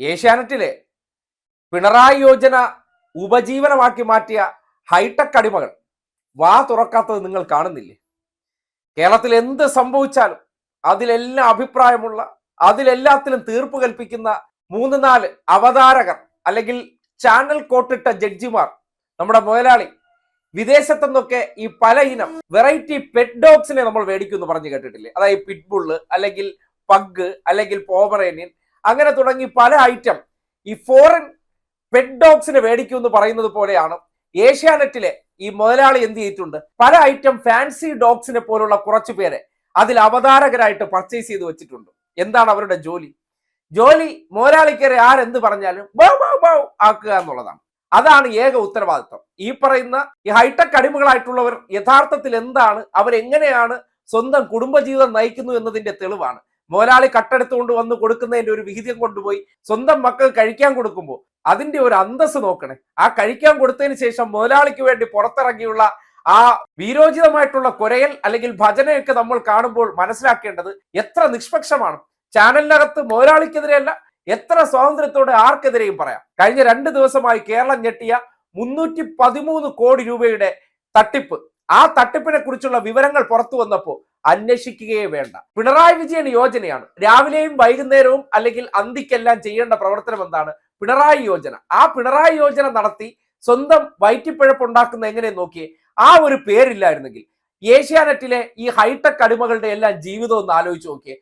ഏഷ്യാനെറ്റിലെ പിണറായി യോജന ഉപജീവനമാക്കി മാറ്റിയ ഹൈടെക് അടിമകൾ. വാ തുറക്കാത്തത് നിങ്ങൾ കാണുന്നില്ലേ? കേരളത്തിൽ എന്ത് സംഭവിച്ചാലും അതിലെല്ലാം അഭിപ്രായമുള്ള അതിലെല്ലാത്തിലും തീർപ്പ് കൽപ്പിക്കുന്ന മൂന്ന് നാല് അവതാരകർ അല്ലെങ്കിൽ ചാനൽ കോട്ടിട്ട ജഡ്ജിമാർ നമ്മുടെ മുതലാളി വിദേശത്തു നിന്നൊക്കെ ഈ പല ഇനം വെറൈറ്റി പെറ്റ് ഡോഗ്സിനെ നമ്മൾ മേടിക്കുമെന്ന് പറഞ്ഞു കേട്ടിട്ടില്ലേ? അതായത് പിറ്റ്ബുള്ള് അല്ലെങ്കിൽ പഗ് അല്ലെങ്കിൽ പോമറേനിയൻ അങ്ങനെ തുടങ്ങി പല ഐറ്റം ഈ ഫോറിൻ പെറ്റ് ഡോഗ്സിനെ മേടിക്കും എന്ന് പറയുന്നത് പോലെയാണ്. ഏഷ്യാനെറ്റിലെ ഈ മുതലാളി എന്ത് ചെയ്തിട്ടുണ്ട്? പല ഐറ്റം ഫാൻസി ഡോഗ്സിനെ പോലുള്ള കുറച്ച് പേരെ അതിൽ അവതാരകരായിട്ട് പർച്ചേസ് ചെയ്ത് വെച്ചിട്ടുണ്ട്. എന്താണ് അവരുടെ ജോലി? ജോലി മുതലാളിക്കരെ ആരെന്ത് പറഞ്ഞാലും ബൗ ബൗ ബൗ ആക്കുക എന്നുള്ളതാണ്. അതാണ് ഏക ഉത്തരവാദിത്വം. ഈ പറയുന്ന ഈ ഹൈടെക് അടിമകളായിട്ടുള്ളവർ യഥാർത്ഥത്തിൽ എന്താണ്? അവരെങ്ങനെയാണ് സ്വന്തം കുടുംബജീവിതം നയിക്കുന്നു എന്നതിന്റെ തെളിവാണ്. മുതലാളി കട്ടെടുത്തുകൊണ്ട് വന്ന് കൊടുക്കുന്നതിന്റെ ഒരു വിഹിതം കൊണ്ടുപോയി സ്വന്തം മക്കൾ കഴിക്കാൻ കൊടുക്കുമ്പോൾ അതിന്റെ ഒരു അന്തസ് നോക്കണേ. ആ കഴിക്കാൻ കൊടുത്തതിന് ശേഷം മുതലാളിക്ക് വേണ്ടി പുറത്തിറങ്ങിയുള്ള ആ വീരോചിതമായിട്ടുള്ള കുരയൽ അല്ലെങ്കിൽ ഭജനയൊക്കെ നമ്മൾ കാണുമ്പോൾ മനസ്സിലാക്കേണ്ടത് എത്ര നിഷ്പക്ഷമാണ്. ചാനലിനകത്ത് മുതലാളിക്കെതിരെയല്ല എത്ര സ്വാതന്ത്ര്യത്തോടെ ആർക്കെതിരെയും പറയാം. കഴിഞ്ഞ രണ്ട് ദിവസമായി കേരളം ഞെട്ടിയ മുന്നൂറ്റി പതിമൂന്ന് കോടി രൂപയുടെ തട്ടിപ്പ്. ആ തട്ടിപ്പിനെ കുറിച്ചുള്ള വിവരങ്ങൾ പുറത്തു വന്നപ്പോൾ അന്വേഷിക്കുകയേ വേണ്ട. പിണറായി വിജയൻ യോജനയാണ്. രാവിലെയും വൈകുന്നേരവും അല്ലെങ്കിൽ അന്തിക്കെല്ലാം ചെയ്യേണ്ട പ്രവർത്തനം എന്താണ്? പിണറായി യോജന. ആ പിണറായി യോജന നടത്തി സ്വന്തം വയറ്റിപ്പിഴപ്പുണ്ടാക്കുന്ന എങ്ങനെ നോക്കിയേ? ആ ഒരു പേരില്ലായിരുന്നെങ്കിൽ. ഏഷ്യാനെറ്റിലെ ഈ ഹൈടെക് അടിമകളുടെ എല്ലാം ജീവിതം ഒന്ന് ആലോചിച്ച് നോക്കിയേ.